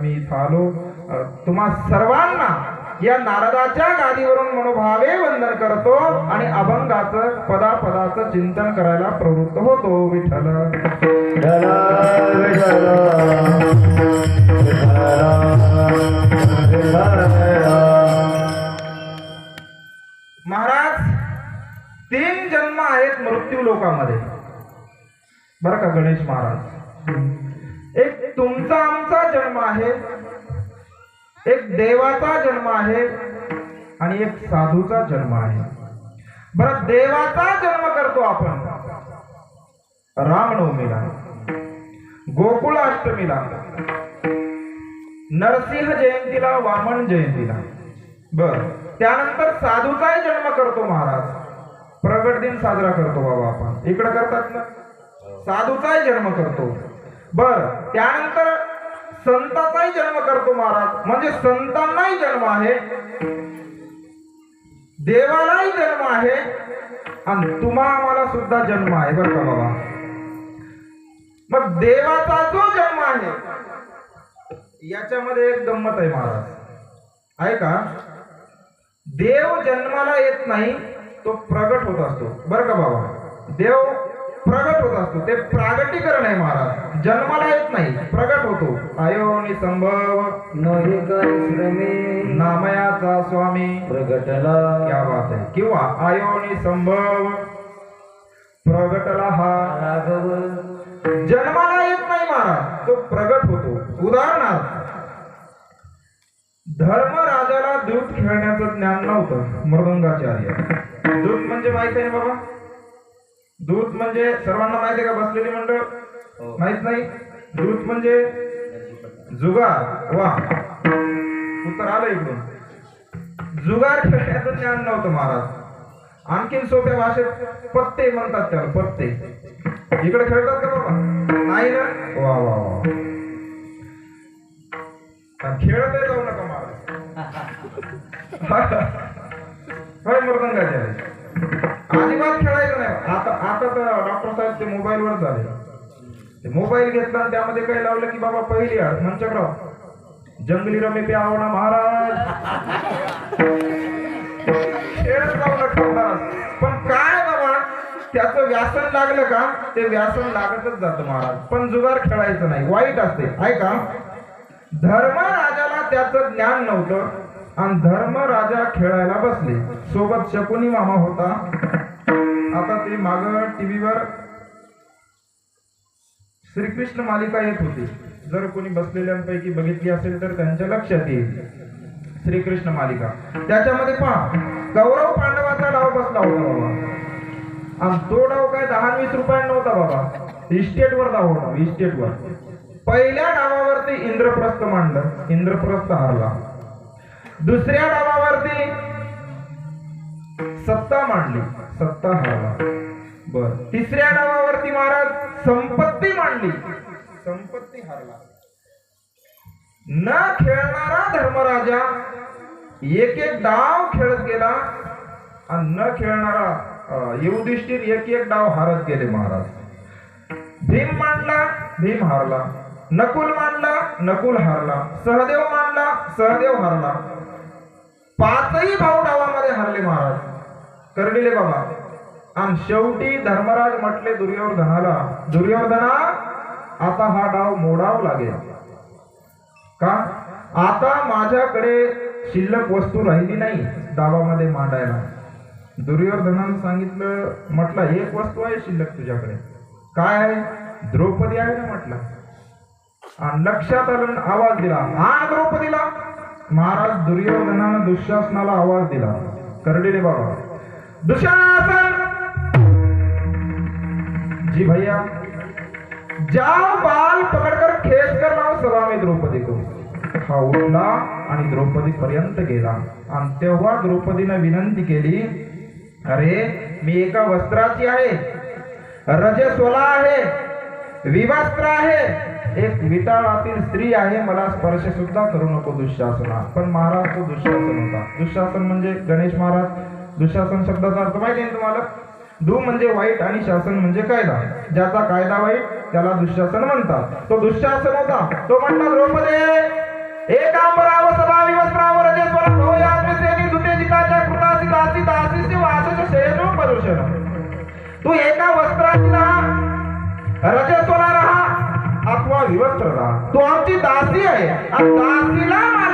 मी इथं आलो तुम्हा सर्वांना या नारदाच्या गादीवरून मनोभावे वंदन करतो आणि अभंगाचं पदापदाचं चिंतन करायला प्रवृत्त होतो विठ्ठल. महाराज तीन जन्म आहेत मृत्यू लोकामध्ये. बरं का गणेश महाराज? एक तुमचा आमचा जन्म आहे. एक देवाचा जन्म आहे आणि एक साधूचा जन्म आहे. बरं देवाचा जन्म करतो आपण. रामनवमीला गोकुळाष्टमीला नरसिंह जयंतीला वामन जयंतीला. बर त्यानंतर साधूचाही जन्म करतो महाराज. प्रगट दिन साजरा करतो बाबा आपण. इकडे करतात ना? साधूचाही जन्म करतो. बर त्यानंतर संताचाही जन्म करतो महाराज. म्हणजे संतांनाही जन्म आहे देवालाही जन्म आहे आणि तुम्हा आम्हाला सुद्धा जन्म आहे बरं का बाबा? मग देवाचा जो जन्म आहे याच्यामध्ये एक गंमत आहे महाराज. आहे का? देव जन्माला येत नाही तो प्रगट होत असतो. बरं का बाबा? देव प्रगट होत असतो. ते प्रागटीकरण आहे महाराज. जन्माला येत नाही प्रगट होतो. आयोनी संभव नोही श्रमे? नामयाचा स्वामी. प्रगटला. क्या बात आहे. किंवा आयोनी संभव प्रगटला हा. राघव. जन्माला येत नाही महाराज. तो प्रगट होतो. उदाहरणार्थ धर्मराजाला दूत खेळण्याचं ज्ञान नव्हतं मृदंगाचार्य. दूत म्हणजे माहीत आहे बाबा? दूत म्हणजे सर्वांना माहिती आहे का? बसलेली मंडळ? हो. माहीत नाही. दूत म्हणजे जुगार. वा. उत्तर आलं इकडून. जुगार खेळण्याचं ज्ञान नव्हतं महाराज. आणखीन सोप्या भाषेत पत्ते म्हणतात त्याला पत्ते. इकडे खेळतात का बाबा? नाही ना? वा वा वा. खेळतही जाऊ नका महाराज. होय मृदंगाचार्य. अजिबात खेळायचं नाही. आता आता तर डॉक्टर साहेब ते मोबाईलवर झाले. ते मोबाईल घेतला आणि त्यामध्ये काय लावलं की बाबा पहिली आड मंचकराव जंगली रमी पे आवडा महाराज. खेळत पण काय बाबा? त्याचं व्यासन लागलं का? ते व्यासन लागतच जातं महाराज. पण जुगार खेळायचं नाही. वाईट असते. ऐका धर्मराजाला त्याचं ज्ञान नव्हतं. आणि धर्मराजा खेळायला बसले. सोबत शकुनी मामा होता. आता ते माग टीव्हीवर श्रीकृष्ण मालिका येत होती. जर कोणी बसलेल्यांपैकी बघितली असेल तर त्यांच्या लक्षात येईल. श्रीकृष्ण मालिका. त्याच्यामध्ये पहा कौरव पांडवाचा डाव बसला होता बाबा. आणि तो डाव काय दहा वीस रुपयांना नव्हता बाबा. इस्टेटवर डाव होता इस्टेटवर. पहिल्या डावावरती इंद्रप्रस्थ मांडलं. इंद्रप्रस्थ हारला. दुसऱ्या डावावरती सत्ता मांडली. सत्ता हारला बर. तिसऱ्या नावावरती महाराज संपत्ती मांडली. संपत्ती हरला. न खेळणारा धर्मराजा एक एक डाव खेळत गेला आणि न खेळणारा युधिष्ठिर एक एक डाव हारत गेले महाराज. भीम मांडला भीम हारला. नकुल मांडला नकुल हारला. सहदेव मांडला सहदेव हारला. पाचही भाऊ डावामध्ये हारले महाराज. करडिले बाबा. आणि शेवटी धर्मराज म्हटले दुर्योधनाला दुर्योधना आता हा डाव मोडाव लागेल. का? आता माझ्याकडे शिल्लक वस्तू राहिली नाही डावामध्ये मांडायला. दुर्योधनानं सांगितलं म्हटलं एक वस्तू आहे शिल्लक तुझ्याकडे. काय आहे? द्रौपदी आहे ना म्हटलं. आणि लक्षात आलं आवाज दिला. आण द्रौपदीला. महाराज दुर्योधनानं दुःशासनाला आवाज दिला. करडिले बाबा. दुशासन। जी भैया जाओ बाल पकडकर खेच कर लाव सभा द्रौपदी को। हा उठला आणि द्रौपदी पर्यंत गेला. आणि तेव्हा द्रौपदीनं विनंती केली अरे मी एका वस्त्राची आहे. रजस्वला आहे. विवस्त्र आहे. एक विटाळातील स्त्री आहे. मला स्पर्श सुद्धा करू नको दुःशासना पण महाराज तो दुःशासन होता. दुःशासन म्हणजे गणेश महाराज दुःशासन शब्दाचा अर्थ माहिती आहे तुम्हाला? दु म्हणजे वाईट आणि शासन म्हणजे कायदा. ज्याचा कायदा वाईट त्याला दुःशासन म्हणतात. तो दुःशासन होता. तो म्हणला द्रौपदे दुते जिताच्या कृतासी दासी वासच परुषण तू एका वस्त्राची राहा रजस्वला रहा अथवा विवस्त्र राहा. तू आमची दासी आहे. आणि दासीला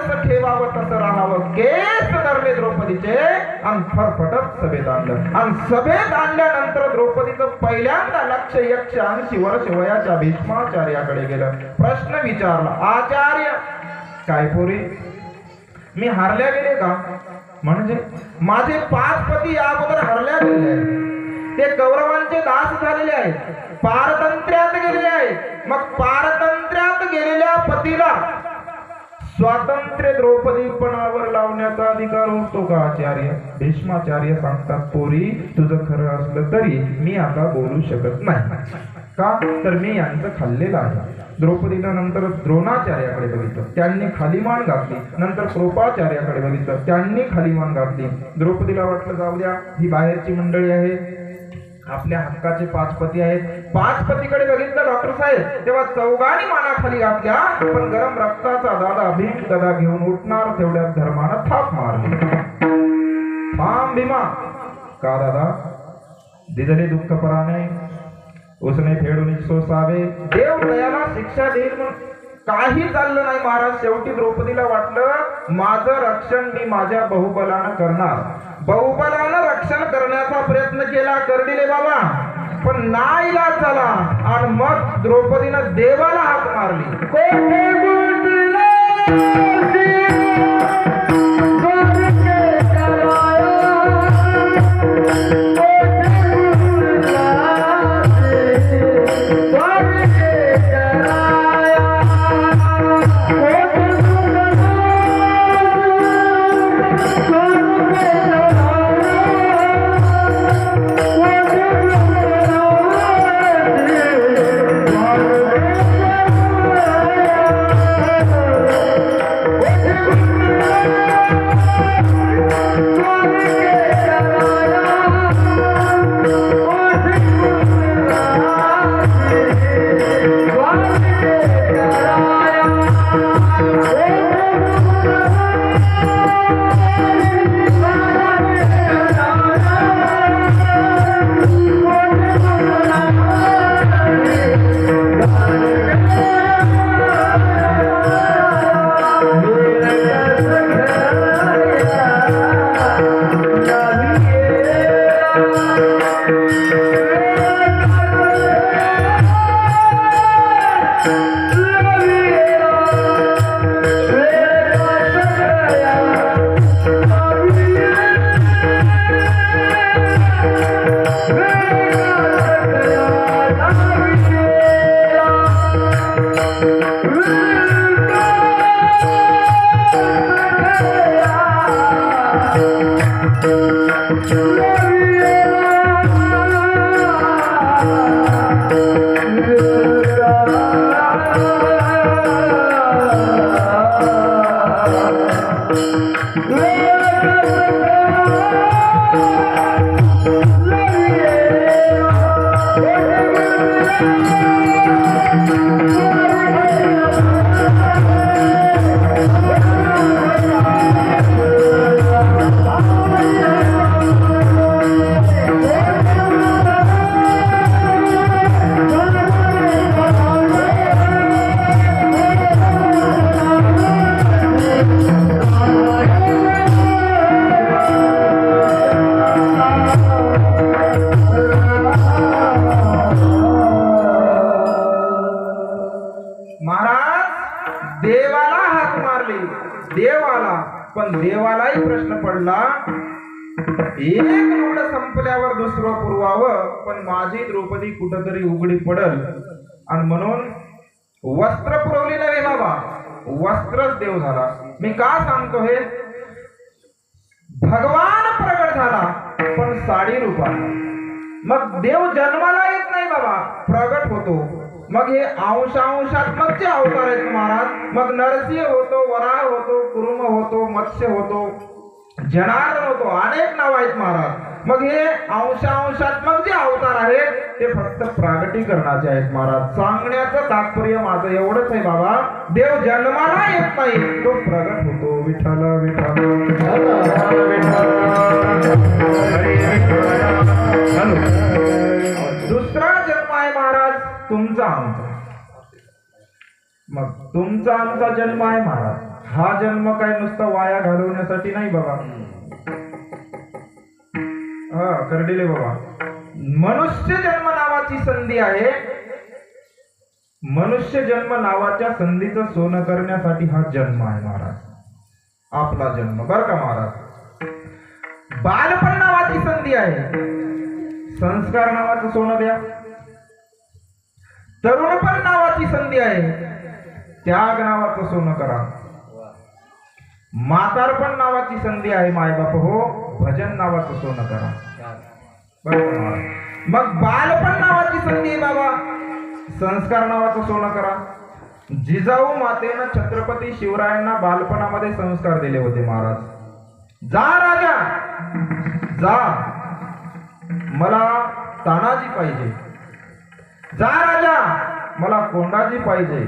जसं ठेवावं तसं राहावं. केस धरले द्रौपदीचे आणि फरफटत सभेत आणलं. आणि सभेत आणल्यानंतर द्रौपदीचं पहिल्यांदा लक्ष यक्ष आणि शिवर वयाच्या भीष्माचार्याकडे गेलं. प्रश्न विचारला आचार्य काय पोरी? मी हारल्या गेले का? म्हणजे? माझे पाच पती या अगोदर हरल्या गेलेले ते कौरवांचे दास झालेले आहेत. पारतंत्र्यात गेलेले आहेत. मग पारतंत्र्यात गेलेल्या पतीला स्वातंत्र्य द्रौपदीपणावर लावण्याचा अधिकार होतो का आचार्य? भीष्माचार्य सांगतात पोरी तुझं खरं असलं तरी मी आता बोलू शकत नाही. का? तर मी यांचं खाल्लेलं आहे. द्रौपदीला नंतर द्रोणाचार्याकडे बघितलं. त्यांनी खाली मान घातली. नंतर कृपाचार्याकडे बघितलं. त्यांनी खाली मान घातली. द्रौपदीला वाटलं जाऊ द्या ही बाहेरची मंडळी आहे. आपल्या हक्काचे पाच पती आहेत. पाच पतीकडे बघितलं डॉक्टर साहेब तेव्हा चौघांनी माना खाली घातल्या. पण गरम रक्ताचा दादा भीम गदा घेऊन उठणार तेवढ्यात धर्मानं थाप मारली. थांब भीमा. का दादा? दिदले दुःख पराने उसने फेडून सोसावे देव दयाला शिक्षा देईल म्हणून काही चाललं नाही महाराज. शेवटी द्रौपदीला वाटलं माझं रक्षण मी माझ्या बहुबलानं करणार. बहुबलानं रक्षण करण्याचा प्रयत्न केला करडिले बाबा. पण नाईला झाला आणि मग द्रौपदीनं देवाला हात मारली. महाराज देवाला पण देवालाही प्रश्न पडला एक निवड संपल्यावर दुसरं पुरवावं पण माझी द्रौपदी कुठंतरी उघडी पडल. आणि म्हणून वस्त्र पुरवली नव्हे बाबा. वस्त्रच देव झाला. मी का सांगतो हे भगवान प्रगट झाला पण साडी रूपात मग देव जन्माला येत नाही बाबा प्रगट होतो. मग हे अंशांशात्मकचे अवतार आहेत महाराज. मग नरसिंह होतो वराह होतो मत्स्य होतो जनार्दन होतो अनेक नाव आहेत महाराज. मग हे अंशांशात्मक जे अवतार आहेत ते फक्त प्रागटीकरणाचे आहेत महाराज. सांगण्याचं तात्पर्य माझं एवढंच आहे बाबा. देव जन्माला येत नाही तो प्रगट होतो. विठ्ठल विठ्ठल. दुसरा जन्म आहे महाराज तुमचा आमचा. मग तुमचा आमचा जन्म आहे महाराज. हा जन्म काय नुसता वाया घालवण्यासाठी नाही बाबा. हा करडिले बाबा. मनुष्य जन्म नावाची संधी आहे. मनुष्य जन्म नावाच्या संधीचं सोनं करण्यासाठी हा जन्म आहे महाराज. आपला जन्म बर का महाराज? बालपण नावाची संधी आहे. संस्कार नावाचं सोनं द्या. तरुणपण नावाची संधी आहे. त्याग नावाचं सोनं करा. म्हातारपण नावाची संधी आहे मायबाप हो. भजन नावाचं सोनं करा. बरोबर मग बालपण नावाची संधी आहे बाबा. संस्कार नावाचं सोनं करा. जिजाऊ मातेनं छत्रपती शिवरायांना बालपणामध्ये संस्कार दिले होते महाराज. जा राजा. जा. मला तानाजी पाहिजे. जा राजा. मला कोंडाजी पाहिजे.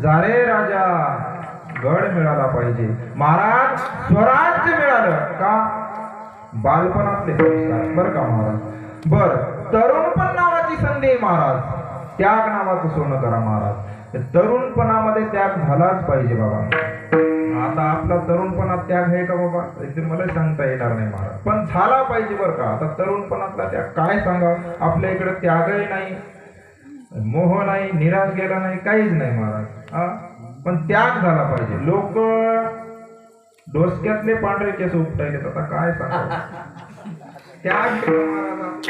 जा रे राजा. गड मिळाला पाहिजे. महाराज स्वराज्य मिळालं. का? बालपणातले संस्कार. बर का महाराज? बर. तरुणपण नावाची संधी महाराज. त्याग नावाचं सोनं करा महाराज. तरुणपणामध्ये त्याग झालाच पाहिजे बाबा. आता आपला तरुणपणात त्याग आहे का बाबा? ते मला सांगता येणार नाही महाराज. पण झाला पाहिजे बरं का? आता तरुणपणातला त्याग काय सांगा? आपल्या इकडे त्यागही नाही मोह नाही निराश गेला नाही काहीच नाही महाराज. हा? पण त्याग झाला पाहिजे. लोक डोसक्यातले पांढरे केस उपटायलेत. आता काय सांगा त्याग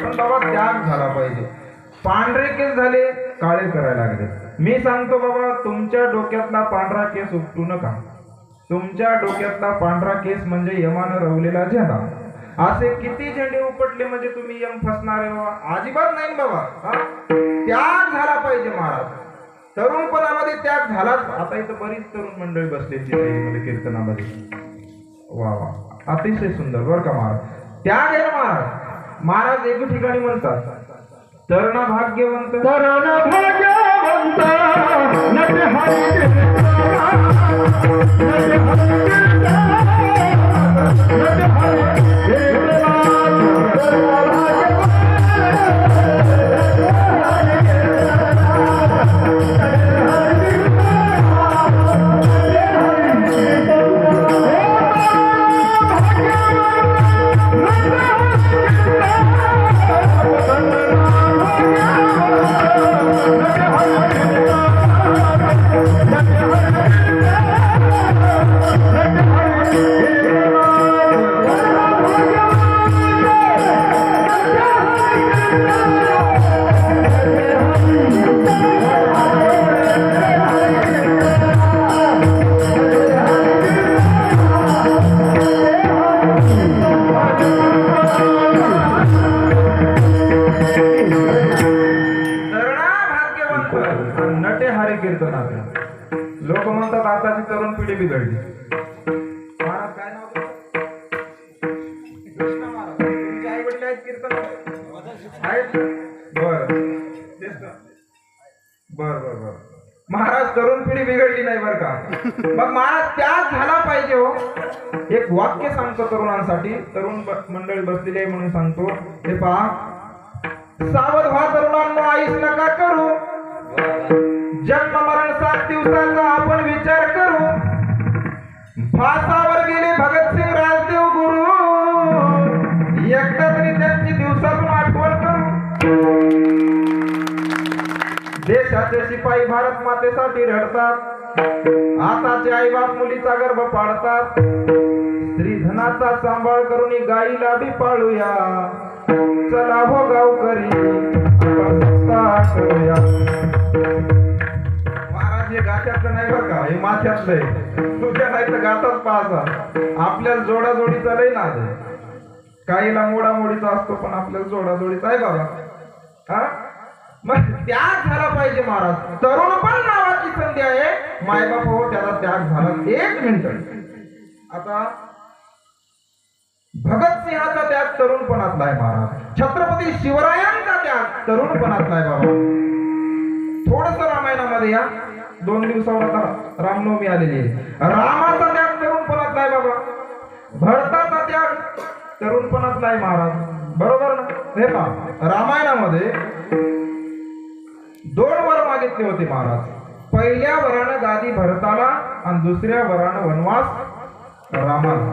पण बाबा त्याग झाला पाहिजे. पांढरे केस झाले काळे करायला लागले. मी सांगतो बाबा तुमच्या डोक्यातला पांढरा केस उपटू नका. तुमच्या डोक्यातला पांढरा केस म्हणजे यमानं रवलेला झेंडा. असे किती झेंडे उपटले म्हणजे तुम्ही यम फसणार आहे बाबा हो? अजिबात नाही बाबा. त्याग झाला पाहिजे महाराज. तरुणपणामध्ये त्याग झालाच आता इथं बरीच तरुण मंडळी बसलेली आहे मध्ये कीर्तनामध्ये वा वा अतिशय सुंदर बरं का महाराज त्याग आहे महाराज महाराज एके ठिकाणी म्हणतात तरुणा भाग्यवंत तरुण भाग्यवंत बर बर बर. महाराज तरुण पिढी बिघडली नाही बर का? मग महाराज त्या झाला पाहिजे हो. एक वाक्य सांगतो तरुणांसाठी. तरुण मंडळी बसलेली आहे म्हणून सांगतो. हे पहा. सावध व्हा तरुणांना आईस नका करू. जन्म मरण सात दिवसांचा आपण विचार करू. भासावर देशाचे शिपाई भारत मातेसाठी रडतात. आताचे आई बाप मुलीचा गर्भ पाडतात. स्त्री धनाचा सांभाळ करून गाईला बी पाळूया. चला हो गावकरी करी महाराज हे गाठ्यातलं नाही बरं का? हे माथ्यातलं आहे. तुझ्या नाही तर गातात पाहता. आपल्याला जोडाजोडीचा लय ना काहीला मोडामोडीचा असतो पण आपल्याला जोडाजोडीचा आहे बाबा. हा? मग त्याग झाला पाहिजे महाराज. तरुण पण नावाची संधी आहे. मायबाप हो त्याला त्याग झाला. एक मिनिट. आता भगतसिंहाचा त्याग तरुणपणातला आहे महाराज. छत्रपती शिवरायांचा त्याग तरुणपणातला आहे बाबा. थोडस रामायणामध्ये या. दोन दिवसावर आता रामनवमी आलेली आहे. रामाचा त्याग तरुणपणातला आहे बाबा. भरताचा त्याग तरुणपणातला आहे महाराज. बरोबर ना? हे पहा. रामायणामध्ये दोन वर मागितले होते महाराज. पहिल्या वरानं गादी भरताला आणि दुसऱ्या वरानं वनवास रामाला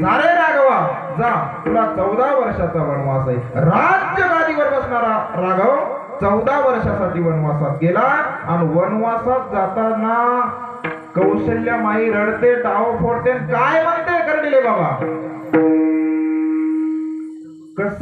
झाले राघवा जा. तुला चौदा वर्षाचा वनवास आहे. राज्य गादीवर बसणारा राघव चौदा वर्षासाठी वनवासात गेला आणि वनवासात जाताना कौशल्य माई रडते टाव फोडते आणि काय म्हणते करडिले बाबा? कस